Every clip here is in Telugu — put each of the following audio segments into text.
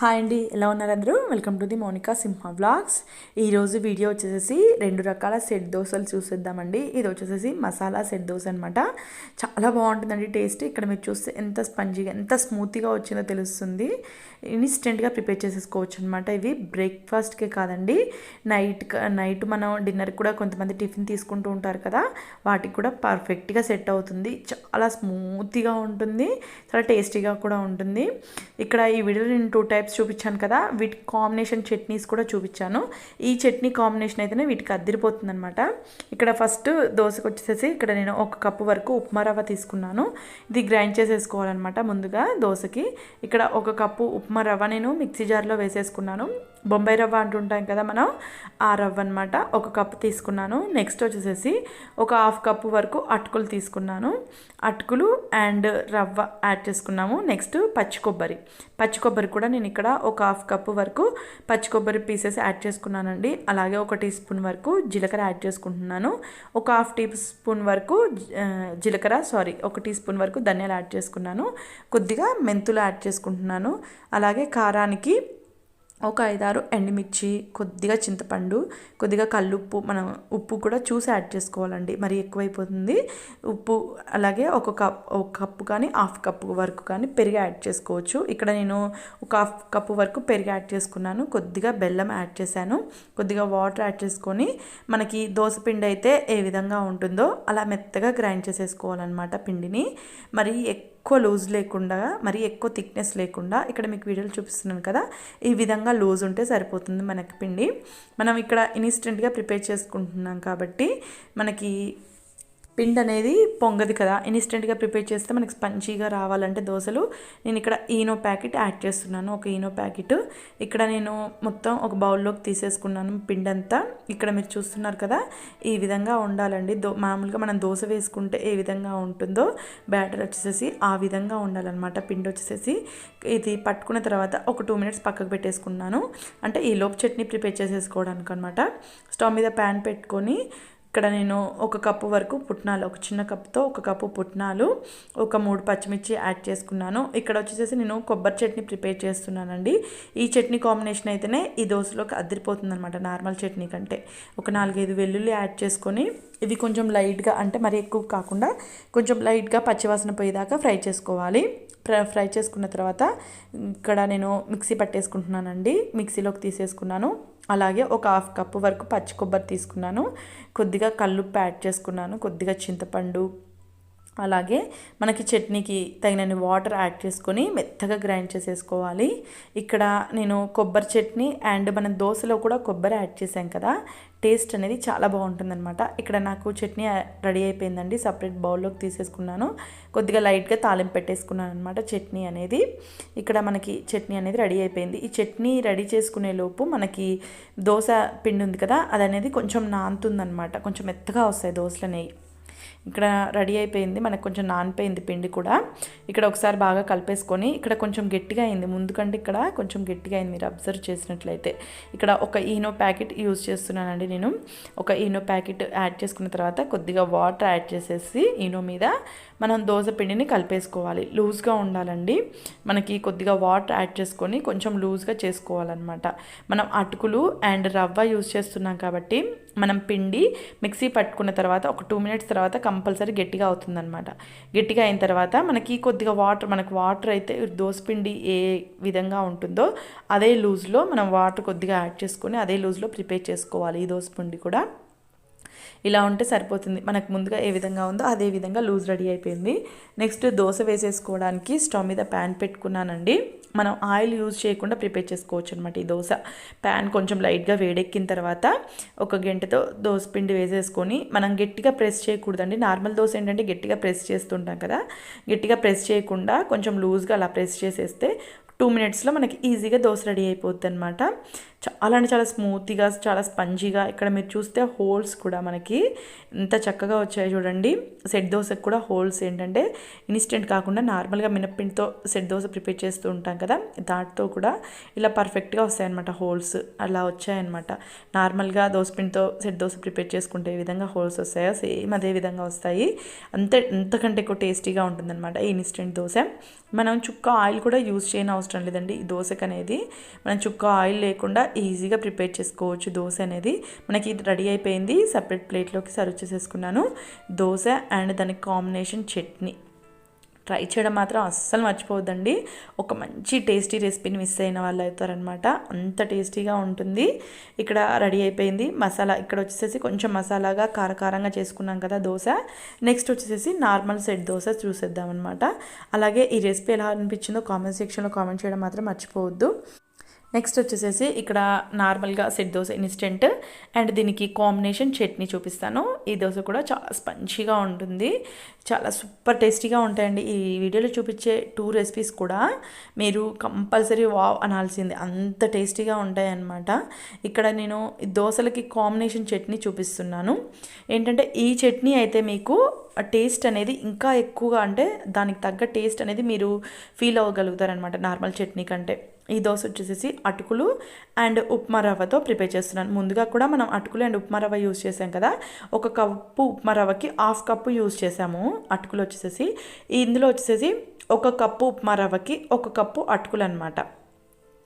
హాయ్ అండి ఎలా ఉన్నారు అందరూ? Welcome to the Monika Simha vlogs ఈరోజు వీడియో వచ్చేసి రెండు రకాల సెట్ దోశలు చూసేద్దామండి. ఇది వచ్చేసి మసాలా సెట్ దోశ అనమాట చాలా బాగుంటుందండి టేస్ట్. ఇక్కడ మీరు చూస్తే ఎంత స్పంజీగా ఎంత స్మూత్గా వచ్చిందో తెలుస్తుంది. ఇన్స్టెంట్గా ప్రిపేర్ చేసేసుకోవచ్చు అనమాట ఇవి. బ్రేక్ఫాస్ట్కే కాదండి నైట్ నైట్ మనం డిన్నర్ కూడా కొంతమంది టిఫిన్ తీసుకుంటూ ఉంటారు కదా వాటికి కూడా పర్ఫెక్ట్గా సెట్ అవుతుంది. చాలా స్మూత్గా ఉంటుంది చాలా టేస్టీగా కూడా ఉంటుంది. ఇక్కడ ఈ వీడియోలో నేను టూ టైప్స్ చూపించాను కదా వీటి కాంబినేషన్ చట్నీస్ కూడా చూపించాను. ఈ చట్నీ కాంబినేషన్ అయితేనే వీటికి అద్దరిపోతుంది అనమాట ఇక్కడ ఫస్ట్ దోశకు వచ్చేసి ఇక్కడ నేను ఒక కప్పు వరకు ఉప్మా రవ్వ తీసుకున్నాను. ఇది గ్రైండ్ చేసేసుకోవాలన్నమాట ముందుగా దోశకి. ఇక్కడ ఒక కప్పు ఉప్మా రవ్వ నేను మిక్సీ జార్లో వేసేసుకున్నాను. బొంబాయి రవ్వ అంటుంటాం కదా మనం ఆ రవ్వ అనమాట ఒక కప్పు తీసుకున్నాను. నెక్స్ట్ వచ్చేసేసి ఒక హాఫ్ కప్పు వరకు అటుకులు తీసుకున్నాను. అటుకులు అండ్ రవ్వ యాడ్ చేసుకున్నాము. నెక్స్ట్ పచ్చి కొబ్బరి. పచ్చి కొబ్బరి కూడా నేను ఇక్కడ ఒక హాఫ్ కప్పు వరకు పచ్చి కొబ్బరి పీసెస్ యాడ్ చేసుకున్నానండి. అలాగే ఒక టీ స్పూన్ వరకు జీలకర్ర యాడ్ చేసుకుంటున్నాను. ఒక హాఫ్ టీ స్పూన్ వరకు జీలకర్ర సారీ ఒక టీ స్పూన్ వరకు ధనియాలు యాడ్ చేసుకున్నాను. కొద్దిగా మెంతులు యాడ్ చేసుకుంటున్నాను. అలాగే కారానికి ఒక ఐదారు ఎండుమిర్చి కొద్దిగా చింతపండు కొద్దిగా కల్లుప్పు మనం ఉప్పు కూడా చూసి యాడ్ చేసుకోవాలండి. మరి ఎక్కువైపోతుంది. ఉప్పు అలాగే ఒక కప్ ఒక కప్పు కానీ హాఫ్ కప్పు వరకు కానీ పెరుగు యాడ్ చేసుకోవచ్చు. ఇక్కడ నేను ఒక హాఫ్ కప్పు వరకు పెరుగు యాడ్ చేసుకున్నాను. కొద్దిగా బెల్లం యాడ్ చేశాను. కొద్దిగా వాటర్ యాడ్ చేసుకొని మనకి దోశ పిండి అయితే ఏ విధంగా ఉంటుందో అలా మెత్తగా గ్రైండ్ చేసేసుకోవాలన్నమాట పిండిని. మరి ఎక్కువ లూజ్ లేకుండా మరి ఎక్కువ థిక్నెస్ లేకుండా ఇక్కడ మీకు వీడియోలు చూపిస్తున్నాను కదా ఈ విధంగా లూజ్ ఉంటే సరిపోతుంది మనకి పిండి. మనం ఇక్కడ ఇన్స్టెంట్గా ప్రిపేర్ చేసుకుంటున్నాం కాబట్టి మనకి పిండి అనేది పొంగది కదా. ఇన్స్టెంట్గా ప్రిపేర్ చేస్తే మనకి స్పంచీగా రావాలంటే దోశలు. నేను ఇక్కడ ఈనో ప్యాకెట్ యాడ్ చేస్తున్నాను. ఒక ఈనో ప్యాకెట్. ఇక్కడ నేను మొత్తం ఒక బౌల్లోకి తీసేసుకున్నాను పిండి అంతా ఇక్కడ మీరు చూస్తున్నారు కదా ఈ విధంగా ఉండాలండి. దో మామూలుగా మనం దోశ వేసుకుంటే ఏ విధంగా ఉంటుందో బ్యాటర్ వచ్చేసేసి ఆ విధంగా ఉండాలన్నమాట. పిండి వచ్చేసేసి ఇది పట్టుకున్న తర్వాత ఒక టూ మినిట్స్ పక్కకు పెట్టేసుకున్నాను. అంటే ఈ లోపు చట్నీ ప్రిపేర్ చేసేసుకోవడానికి అనమాట స్టవ్ మీద ప్యాన్ పెట్టుకొని ఇక్కడ నేను ఒక కప్పు వరకు పుట్నాలు ఒక చిన్న కప్పుతో ఒక కప్పు పుట్నాలు ఒక మూడు పచ్చిమిర్చి యాడ్ చేసుకున్నాను. ఇక్కడ వచ్చేసి నేను కొబ్బరి చట్నీ ప్రిపేర్ చేస్తున్నానండి. ఈ చట్నీ కాంబినేషన్ అయితేనే ఈ దోశలోకి అద్దరిపోతుంది అనమాట నార్మల్ చట్నీ కంటే. ఒక నాలుగైదు వెల్లుల్లి యాడ్ చేసుకొని ఇవి కొంచెం లైట్గా అంటే మరి ఎక్కువ కాకుండా కొంచెం లైట్గా పచ్చివాసన పోయేదాకా ఫ్రై చేసుకోవాలి. ఫ్రై చేసుకున్న తర్వాత ఇక్కడ నేను మిక్సీ పట్టేసుకుంటున్నానండి. మిక్సీలోకి తీసేసుకున్నాను. అలాగే ఒక హాఫ్ కప్ వరకు పచ్చి కొబ్బరి తీసుకున్నాను. కొద్దిగా కల్లుప్పు యాడ్ చేసుకున్నాను. కొద్దిగా చింతపండు అలాగే మనకి చట్నీకి తగినన్ని వాటర్ యాడ్ చేసుకొని మెత్తగా గ్రైండ్ చేసేసుకోవాలి. ఇక్కడ నేను కొబ్బరి చట్నీ అండ్ మన దోశలో కూడా కొబ్బరి యాడ్ చేసాం కదా. టేస్ట్ అనేది చాలా బాగుంటుందన్నమాట. ఇక్కడ నాకు చట్నీ రెడీ అయిపోయిందండి. సపరేట్ బౌల్లోకి తీసేసుకున్నాను. కొద్దిగా లైట్గా తాలింపు పెట్టేసుకున్నాను అనమాట చట్నీ అనేది. ఇక్కడ మనకి చట్నీ అనేది రెడీ అయిపోయింది. ఈ చట్నీ రెడీ చేసుకునే లోపు మనకి దోశ పిండి ఉంది కదా అది అనేది కొంచెం నానుతుందనమాట కొంచెం మెత్తగా వస్తాయి దోశలు అనేవి ఇక్కడ రెడీ అయిపోయింది. మనకు కొంచెం నానిపోయింది పిండి కూడా. ఇక్కడ ఒకసారి బాగా కలిపేసుకొని ఇక్కడ కొంచెం గట్టిగా అయింది. ముందుకంటే ఇక్కడ కొంచెం గట్టిగా అయింది మీరు అబ్జర్వ్ చేసినట్లయితే. ఇక్కడ ఒక ఈనో ప్యాకెట్ యూజ్ చేస్తున్నానండి నేను. ఒక ఈనో ప్యాకెట్ యాడ్ చేసుకున్న తర్వాత కొద్దిగా వాటర్ యాడ్ చేసేసి ఈనో మీద మనం దోశ పిండిని కలిపేసుకోవాలి. లూజ్గా ఉండాలండి. మనకి కొద్దిగా వాటర్ యాడ్ చేసుకొని కొంచెం లూజ్గా చేసుకోవాలన్నమాట. మనం అటుకులు అండ్ రవ్వ యూజ్ చేస్తున్నాం కాబట్టి మనం పిండి మిక్సీ పట్టుకున్న తర్వాత ఒక టూ మినిట్స్ తర్వాత కంపల్సరీ గట్టిగా అవుతుందన్నమాట. గట్టిగా అయిన తర్వాత మనకి కొద్దిగా వాటర్ మనకు వాటర్ అయితే పిండి ఏ విధంగా ఉంటుందో అదే లూజ్లో మనం వాటర్ కొద్దిగా యాడ్ చేసుకొని అదే లూజ్లో ప్రిపేర్ చేసుకోవాలి ఈ పిండి కూడా. ఇలా ఉంటే సరిపోతుంది. మనకు ముందుగా ఏ విధంగా ఉందో అదే విధంగా లూజ్ రెడీ అయిపోయింది. నెక్స్ట్ దోశ వేసేసుకోవడానికి స్టవ్ మీద ప్యాన్ పెట్టుకున్నానండి. మనం ఆయిల్ యూజ్ చేయకుండా ప్రిపేర్ చేసుకోవచ్చు అనమాట ఈ దోశ. ప్యాన్ కొంచెం లైట్గా వేడెక్కిన తర్వాత ఒక గంటతో దోశ పిండి వేసేసుకొని మనం గట్టిగా ప్రెస్ చేయకూడదండి. నార్మల్ దోశ ఏంటంటే గట్టిగా ప్రెస్ చేస్తుంటాం కదా. గట్టిగా ప్రెస్ చేయకుండా కొంచెం లూజ్గా అలా ప్రెస్ చేసేస్తే టూ మినిట్స్లో మనకి ఈజీగా దోశ రెడీ అయిపోద్ది అనమాట చాలా అంటే చాలా స్మూత్గా చాలా స్పంజీగా ఇక్కడ మీరు చూస్తే హోల్స్ కూడా మనకి ఎంత చక్కగా వచ్చాయి చూడండి. సెట్ దోశకు కూడా హోల్స్ ఏంటంటే ఇన్స్టెంట్ కాకుండా నార్మల్గా మినప్పిండితో సెట్ దోశ ప్రిపేర్ చేస్తూ ఉంటాం కదా దాటితో కూడా ఇలా పర్ఫెక్ట్గా వస్తాయన్నమాట హోల్స్. అలా వచ్చాయన్నమాట. నార్మల్గా దోశపిండితో సెట్ దోశ ప్రిపేర్ చేసుకుంటే విధంగా హోల్స్ వస్తాయో సేమ్ అదే విధంగా వస్తాయి. అంతే అంతకంటే ఎక్కువ టేస్టీగా ఉంటుందన్నమాట ఈ ఇన్స్టెంట్ దోశ. మనం చుక్క ఆయిల్ కూడా యూజ్ చేయని అవసరం లేదండి. ఈ దోశకు అనేది మనం చుక్క ఆయిల్ లేకుండా ఈజీగా ప్రిపేర్ చేసుకోవచ్చు. దోశ అనేది మనకి రెడీ అయిపోయింది. సపరేట్ ప్లేట్లోకి సర్వ్ చేసేసుకున్నాను. దోశ అండ్ దానికి కాంబినేషన్ చట్నీ. ట్రై చేయడం మాత్రం అస్సలు మర్చిపోవద్దండి. ఒక మంచి టేస్టీ రెసిపీని మిస్ అయిన వాళ్ళు అవుతారనమాట అంత టేస్టీగా ఉంటుంది. ఇక్కడ రెడీ అయిపోయింది. మసాలా ఇక్కడ వచ్చేసి కొంచెం మసాలాగా కారకారంగా చేసుకున్నాం కదా దోశ. నెక్స్ట్ వచ్చేసి నార్మల్ సెట్ దోశ చూసేద్దాం అనమాట అలాగే ఈ రెసిపీ ఎలా అనిపించిందో కామెంట్ సెక్షన్లో కామెంట్ చేయడం మాత్రం మర్చిపోవద్దు. నెక్స్ట్ వచ్చేసేసి ఇక్కడ నార్మల్గా సెట్ దోశ ఇన్స్టెంట్. అండ్ దీనికి కాంబినేషన్ చట్నీ చూపిస్తాను. ఈ దోశ కూడా చాలా స్పంచిగా ఉంటుంది. చాలా సూపర్ టేస్టీగా ఉంటాయండి. ఈ వీడియోలో చూపించే టూ రెసిపీస్ కూడా మీరు కంపల్సరీ వావ్ అనాల్సింది. అంత టేస్టీగా ఉంటాయి అన్నమాట ఇక్కడ నేను దోశలకి కాంబినేషన్ చట్నీ చూపిస్తున్నాను. ఏంటంటే ఈ చట్నీ అయితే మీకు టేస్ట్ అనేది ఇంకా ఎక్కువగా అంటే దానికి తగ్గ టేస్ట్ అనేది మీరు ఫీల్ అవ్వగలుగుతారనమాట నార్మల్ చట్నీ కంటే. ఈ దోశ వచ్చేసేసి అటుకులు అండ్ ఉప్మా రవ్వతో ప్రిపేర్ చేస్తున్నాను. ముందుగా కూడా మనం అటుకులు అండ్ ఉప్మా రవ్వ యూస్ చేసాం కదా? ఒక కప్పు ఉప్మా రవ్వకి హాఫ్ కప్పు యూస్ చేసాము అటుకులు వచ్చేసేసి ఇందులో వచ్చేసేసి ఒక కప్పు ఉప్మా రవ్వకి ఒక కప్పు అటుకులు అనమాట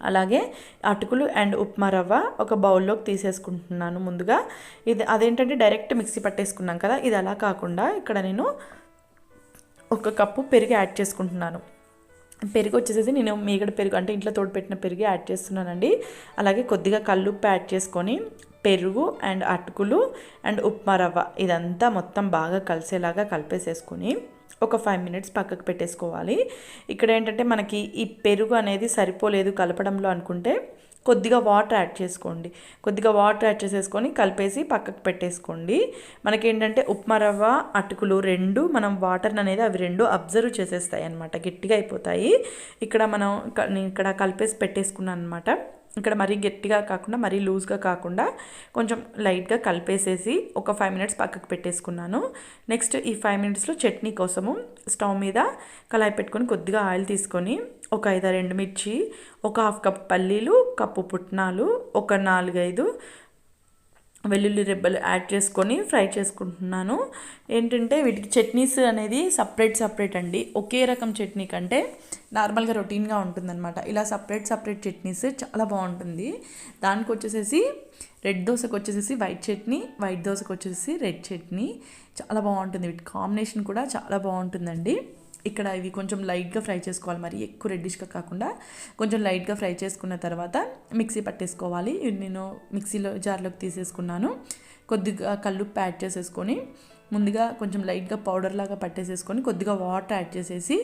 అలాగే అటుకులు అండ్ ఉప్మా రవ్వ ఒక బౌల్లోకి తీసేసుకుంటున్నాను ముందుగా. ఇది అదేంటంటే డైరెక్ట్ మిక్సీ పట్టేసుకున్నాం కదా? ఇది అలా కాకుండా ఇక్కడ నేను ఒక కప్పు పెరుగు యాడ్ చేసుకుంటున్నాను. పెరుగు వచ్చేసేసి నేను మీగడ పెరుగు అంటే ఇంట్లో తోడుపెట్టిన పెరుగు యాడ్ చేస్తున్నానండి. అలాగే కొద్దిగా కల్లుప్పు యాడ్ చేసుకొని పెరుగు అండ్ అటుకులు అండ్ ఉప్మా రవ్వ ఇదంతా మొత్తం బాగా కలిసేలాగా కలిపేసేసుకొని ఒక ఫైవ్ మినిట్స్ పక్కకు పెట్టేసుకోవాలి. ఇక్కడ ఏంటంటే మనకి ఈ పెరుగు అనేది సరిపోలేదు కలపడంలో అనుకుంటే కొద్దిగా వాటర్ యాడ్ చేసుకోండి. కొద్దిగా వాటర్ యాడ్ చేసేసుకొని కలిపేసి పక్కకు పెట్టేసుకోండి. మనకేంటంటే ఉప్మా రవ్వ అటుకులు రెండు మనం వాటర్ అనేది అవి రెండు అబ్జర్వ్ చేసేస్తాయి అనమాట గట్టిగా అయిపోతాయి. ఇక్కడ మనం ఇక్కడ కలిపేసి పెట్టేసుకున్నాను అనమాట ఇక్కడ మరీ గట్టిగా కాకుండా మరీ లూజ్గా కాకుండా కొంచెం లైట్గా కలిపేసేసి ఒక ఫైవ్ మినిట్స్ పక్కకు పెట్టేసుకున్నాను. నెక్స్ట్ ఈ ఫైవ్ మినిట్స్లో చట్నీ కోసము స్టవ్ మీద కళాయి పెట్టుకొని కొద్దిగా ఆయిల్ తీసుకొని ఒక ఐదు రెండు మిర్చి ఒక హాఫ్ కప్ పల్లీలు కప్పు పుట్నాలు ఒక నాలుగైదు వెల్లుల్లి రెబ్బలు యాడ్ చేసుకొని ఫ్రై చేసుకుంటున్నాను. ఏంటంటే వీటికి చట్నీస్ అనేది సపరేట్ సపరేట్ అండి. ఒకే రకం చట్నీ కంటే నార్మల్గా రొటీన్గా ఉంటుందన్నమాట. ఇలా సపరేట్ సపరేట్ చట్నీస్ చాలా బాగుంటుంది. దానికి వచ్చేసేసి రెడ్ దోశకు వచ్చేసేసి వైట్ చట్నీ వైట్ దోశకు వచ్చేసి రెడ్ చట్నీ. చాలా బాగుంటుంది. వీటి కాంబినేషన్ కూడా చాలా బాగుంటుందండి. ఇక్కడ ఇవి కొంచెం లైట్గా ఫ్రై చేసుకోవాలి. మరి ఎక్కువ రెడ్డిష్గా కాకుండా కొంచెం లైట్గా ఫ్రై చేసుకున్న తర్వాత మిక్సీ పట్టేసుకోవాలి. నేను మిక్సీలో జార్లోకి తీసేసుకున్నాను. కొద్దిగా కల్లుప్పు యాడ్ చేసేసుకొని ముందుగా కొంచెం లైట్గా పౌడర్ లాగా పట్టేసేసుకొని కొద్దిగా వాటర్ యాడ్ చేసేసి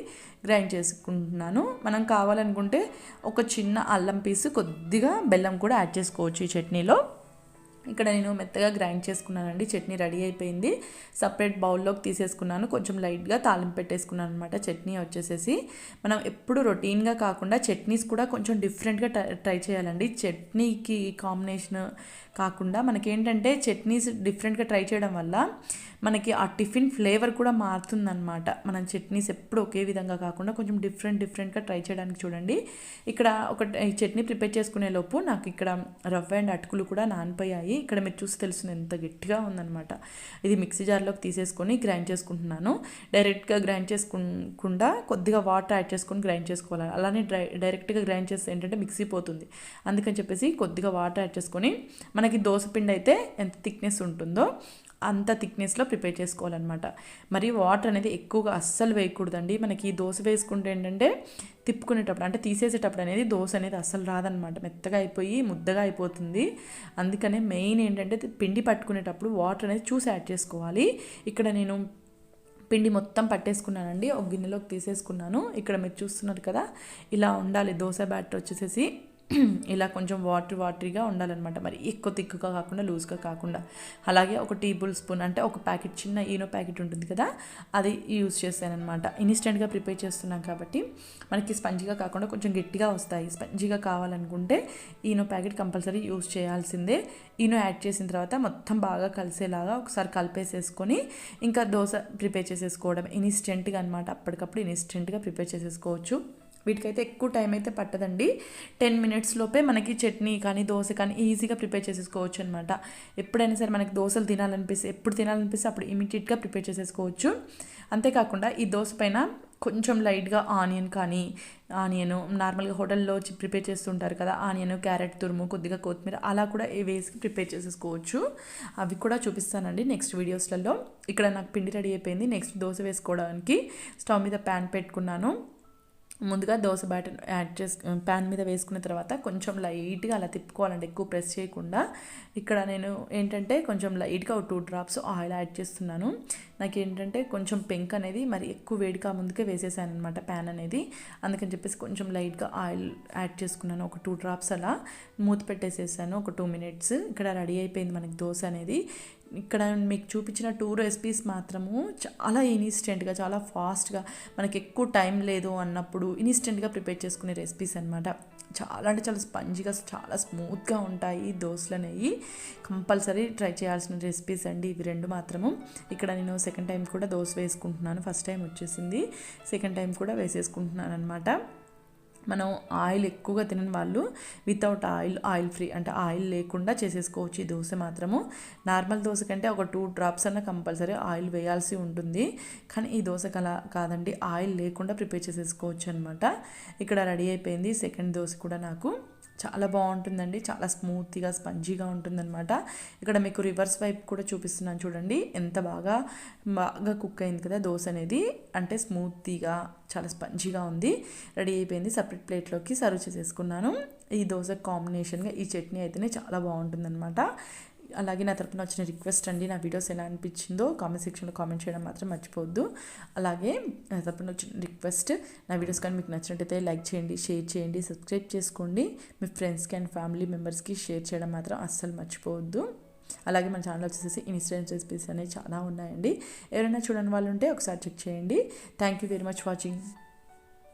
గ్రైండ్ చేసుకుంటున్నాను. మనం కావాలనుకుంటే ఒక చిన్న అల్లం పీసు కొద్దిగా బెల్లం కూడా యాడ్ చేసుకోవచ్చు ఈ చట్నీలో. ఇక్కడ నేను మెత్తగా గ్రైండ్ చేసుకున్నానండి. చట్నీ రెడీ అయిపోయింది. సపరేట్ బౌల్లోకి తీసేసుకున్నాను. కొంచెం లైట్గా తాలింపు పెట్టేసుకున్నాను అనమాట చట్నీ వచ్చేసేసి మనం ఎప్పుడు రొటీన్గా కాకుండా చట్నీస్ కూడా కొంచెం డిఫరెంట్గా ట్రై చేయాలండి. చట్నీకి కాంబినేషన్ కాకుండా మనకేంటంటే చట్నీస్ డిఫరెంట్గా ట్రై చేయడం వల్ల మనకి ఆ టిఫిన్ ఫ్లేవర్ కూడా మారుతుందన్నమాట. మనం చట్నీస్ ఎప్పుడు ఒకే విధంగా కాకుండా కొంచెం డిఫరెంట్ డిఫరెంట్గా ట్రై చేయడానికి చూడండి. ఇక్కడ ఒక చట్నీ ప్రిపేర్ చేసుకునే లోపు నాకు ఇక్కడ రవ్వ అండ్ అటుకులు కూడా నానిపోయాయి. ఇక్కడ మీరు చూసి తెలుస్తుంది ఎంత గట్టిగా ఉందన్నమాట. ఇది మిక్సీ జార్లోకి తీసేసుకొని గ్రైండ్ చేసుకుంటున్నాను. డైరెక్ట్గా గ్రైండ్ చేసుకుండా కొద్దిగా వాటర్ యాడ్ చేసుకొని గ్రైండ్ చేసుకోవాలి. అలానే డ్రై డైరెక్ట్గా గ్రైండ్ చేస్తే ఏంటంటే మిక్సీ పోతుంది. అందుకని చెప్పేసి కొద్దిగా వాటర్ యాడ్ చేసుకొని మనకి దోశ పిండి అయితే ఎంత థిక్నెస్ ఉంటుందో అంత థిక్నెస్లో ప్రిపేర్ చేసుకోవాలన్నమాట. మరి వాటర్ అనేది ఎక్కువగా అస్సలు వేయకూడదండి. మనకి దోశ వేసుకుంటే ఏంటంటే తిప్పుకునేటప్పుడు అంటే తీసేసేటప్పుడు అనేది దోశ అనేది అస్సలు రాదనమాట మెత్తగా అయిపోయి ముద్దగా అయిపోతుంది. అందుకనే మెయిన్ ఏంటంటే పిండి పట్టుకునేటప్పుడు వాటర్ అనేది చూసి యాడ్ చేసుకోవాలి. ఇక్కడ నేను పిండి మొత్తం పట్టేసుకున్నానండి. ఒక గిన్నెలోకి తీసేసుకున్నాను. ఇక్కడ మీరు చూస్తున్నారు కదా ఇలా ఉండాలి. దోశ బ్యాటర్ వచ్చేసేసి ఇలా కొంచెం వాటర్ వాటరీగా ఉండాలన్నమాట. మరి ఎక్కువ తిక్కుగా కాకుండా లూజ్గా కాకుండా. అలాగే ఒక టేబుల్ స్పూన్ అంటే ఒక ప్యాకెట్ చిన్న ఈనో ప్యాకెట్ ఉంటుంది కదా అది యూజ్ చేశానమాట ఇన్స్టెంట్గా ప్రిపేర్ చేస్తున్నాం కాబట్టి మనకి స్పంజిగా కాకుండా కొంచెం గట్టిగా వస్తాయి. స్పంజిగా కావాలనుకుంటే ఈనో ప్యాకెట్ కంపల్సరీ యూజ్ చేయాల్సిందే. ఈనో యాడ్ చేసిన తర్వాత మొత్తం బాగా కలిసేలాగా ఒకసారి కలిపేసేసుకొని ఇంకా దోశ ప్రిపేర్ చేసేసుకోవడం ఇన్స్టెంట్గా అనమాట అప్పటికప్పుడు ఇన్స్టెంట్గా ప్రిపేర్ చేసేసుకోవచ్చు. వీటికైతే ఎక్కువ టైం అయితే పట్టదండి. టెన్ మినిట్స్ లోపే మనకి చట్నీ కానీ దోశ కానీ ఈజీగా ప్రిపేర్ చేసేసుకోవచ్చు అనమాట ఎప్పుడైనా సరే మనకి దోశలు తినాలనిపిస్తే ఎప్పుడు తినాలనిపిస్తే అప్పుడు ఇమీడియట్గా ప్రిపేర్ చేసేసుకోవచ్చు. అంతేకాకుండా ఈ దోశ పైన కొంచెం లైట్గా ఆనియన్ కానీ ఆనియన్ నార్మల్గా హోటల్లో వచ్చి ప్రిపేర్ చేస్తుంటారు కదా ఆనియన్ క్యారెట్ తురుము కొద్దిగా కొత్తిమీర అలా కూడా వేసి ప్రిపేర్ చేసేసుకోవచ్చు. అవి కూడా చూపిస్తానండి నెక్స్ట్ వీడియోస్లలో ఇక్కడ నాకు పిండి రెడీ అయిపోయింది. నెక్స్ట్ దోశ వేసుకోవడానికి స్టవ్ మీద ప్యాన్ పెట్టుకున్నాను. ముందుగా దోశ బ్యాటర్ యాడ్ చేసు ప్యాన్ మీద వేసుకున్న తర్వాత కొంచెం లైట్గా అలా తిప్పుకోవాలండి. ఎక్కువ ప్రెస్ చేయకుండా. ఇక్కడ నేను ఏంటంటే కొంచెం లైట్గా ఒక టూ డ్రాప్స్ ఆయిల్ యాడ్ చేస్తున్నాను. నాకు ఏంటంటే కొంచెం పెంక్ అనేది మరి ఎక్కువ వేడిగా ముందుకే వేసేసాను అనమాట ప్యాన్ అనేది. అందుకని చెప్పేసి కొంచెం లైట్గా ఆయిల్ యాడ్ చేసుకున్నాను. ఒక టూ డ్రాప్స్ అలా మూత పెట్టేసేసాను. ఒక టూ మినిట్స్. ఇక్కడ రెడీ అయిపోయింది మనకి దోశ అనేది. ఇక్కడ మీకు చూపించిన టూ రెసిపీస్ మాత్రము చాలా ఇన్స్టెంట్గా చాలా ఫాస్ట్గా మనకి ఎక్కువ టైం లేదు అన్నప్పుడు ఇన్స్టెంట్గా ప్రిపేర్ చేసుకునే రెసిపీస్ అనమాట చాలా అంటే చాలా స్పంజిగా చాలా స్మూత్గా ఉంటాయి దోశలు అనేవి. కంపల్సరీ ట్రై చేయాల్సిన రెసిపీస్ అండి ఇవి రెండు మాత్రము. ఇక్కడ నేను సెకండ్ టైం కూడా దోశ వేసుకుంటున్నాను. ఫస్ట్ టైం వచ్చేసింది. సెకండ్ టైం కూడా వేసేసుకుంటున్నాను అనమాట మనం ఆయిల్ ఎక్కువగా తినని వాళ్ళు వితౌట్ ఆయిల్ ఆయిల్ ఫ్రీ అంటే ఆయిల్ లేకుండా చేసేసుకోవచ్చు ఈ దోశ మాత్రము. నార్మల్ దోశ కంటే ఒక టూ డ్రాప్స్ అన్న కంపల్సరీ ఆయిల్ వేయాల్సి ఉంటుంది. కానీ ఈ దోశ అలా కాదండి ఆయిల్ లేకుండా ప్రిపేర్ చేసేసుకోవచ్చు అనమాట ఇక్కడ రెడీ అయిపోయింది సెకండ్ దోశ కూడా నాకు. చాలా బాగుంటుందండి. చాలా స్మూత్గా స్పంజీగా ఉంటుందన్నమాట. ఇక్కడ మీకు రివర్స్ వైపు కూడా చూపిస్తున్నాను చూడండి. ఎంత బాగా బాగా కుక్ అయింది కదా దోశ అనేది. అంటే స్మూత్గా చాలా స్పంజీగా ఉంది. రెడీ అయిపోయింది. సపరేట్ ప్లేట్లోకి సర్వ్ చేసేసుకున్నాను. ఈ దోశ కాంబినేషన్గా ఈ చట్నీ అయితేనే చాలా బాగుంటుందన్నమాట. అలాగే నా తరపున వచ్చిన రిక్వెస్ట్ అండి నా వీడియోస్ ఎలా అనిపించిందో కామెంట్ సెక్షన్లో కామెంట్ చేయడం మాత్రం మర్చిపోవద్దు. అలాగే నా తరపున వచ్చిన రిక్వెస్ట్ నా వీడియోస్ కానీ మీకు నచ్చినట్టయితే లైక్ చేయండి షేర్ చేయండి సబ్స్క్రైబ్ చేసుకోండి. మీ ఫ్రెండ్స్కి అండ్ ఫ్యామిలీ మెంబర్స్కి షేర్ చేయడం మాత్రం అస్సలు మర్చిపోవద్దు. అలాగే మన ఛానల్ వచ్చేసి ఇన్స్టెంట్ రెసిపీస్ అనేవి చాలా ఉన్నాయండి. ఎవరైనా చూడని వాళ్ళు ఉంటే ఒకసారి చెక్ చేయండి. Thank you very much watching.